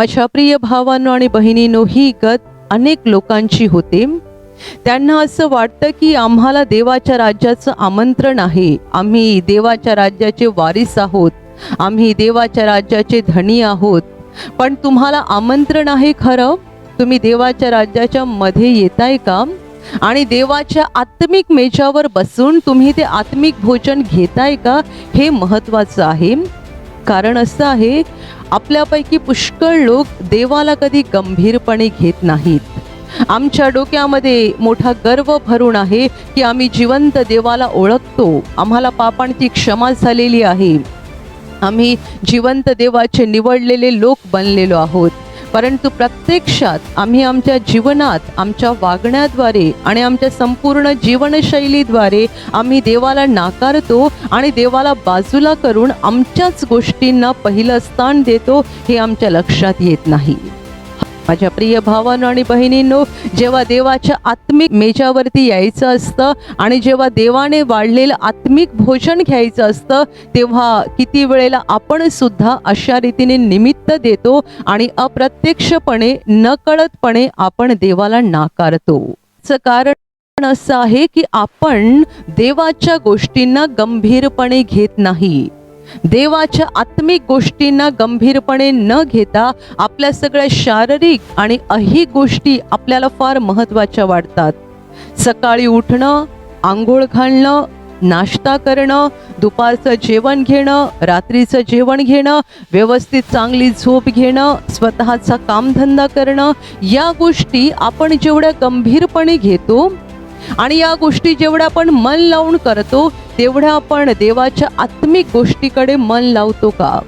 माझ्या प्रिय भावांनो आणि बहिणीनो ही गत अनेक लोकांची होते. त्यांना असं वाटतं की आम्हाला देवाच्या राज्याचं आमंत्रण आहे. आम्ही देवाच्या राज्याचे वारीस आहोत. आम्ही देवाच्या राज्याचे धनी आहोत. पण तुम्हाला आमंत्रण आहे खरं? तुम्ही देवाच्या राज्याच्या मध्ये येताय का? आणि देवाच्या आत्मिक मेजावर बसून तुम्ही ते आत्मिक भोजन घेताय का? हे महत्त्वाचं आहे. कारण असं आहे आपल्यापैकी पुष्कळ लोक देवाला कधी गंभीरपणे घेत नाहीत. आमच्या डोक्यामध्ये मोठा गर्व भरून आहे की आम्ही जिवंत देवाला ओळखतो. आम्हाला पापांची क्षमा झालेली आहे. आम्ही जिवंत देवाचे निवडलेले लोक बनलेलो आहोत. परंतु प्रत्यक्षात आम्ही आमच्या जीवनात आमच्या वागण्याद्वारे आणि आमच्या संपूर्ण जीवनशैलीद्वारे आम्ही देवाला नाकारतो आणि देवाला बाजूला करून आमच्याच गोष्टींना पहिलं स्थान देतो हे आमच्या लक्षात येत नाही. माझ्या प्रिय भावांनो आणि बहिणींनो जेव्हा देवाच्या आत्मिक मेजावरती यायचं असतं आणि जेव्हा देवाने वाढलेलं आत्मिक भोजन घ्यायचं असतं तेव्हा किती वेळेला आपण सुद्धा अशा रीतीने निमित्त देतो आणि अप्रत्यक्षपणे नकळतपणे आपण देवाला नाकारतो. कारण असं आहे की आपण देवाच्या गोष्टींना गंभीरपणे घेत नाही. देवाच्या आत्मिक गोष्टींना गंभीरपणे न घेता आपल्या सगळ्या शारीरिक आणि अहिक गोष्टी आपल्याला फार महत्त्वाच्या वाटतात. सकाळी उठणं आंघोळ घालणं नाश्ता करणं दुपारचं जेवण घेणं रात्रीचं जेवण घेणं व्यवस्थित चांगली झोप घेणं स्वतःचा कामधंदा करणं या गोष्टी आपण जेवढ्या गंभीरपणे घेतो आणि या गोष्टी जेवढ्या आपण मन लावून करतो तेवढ्या आपण देवाच्या आत्मिक गोष्टीकडे मन लावतो का?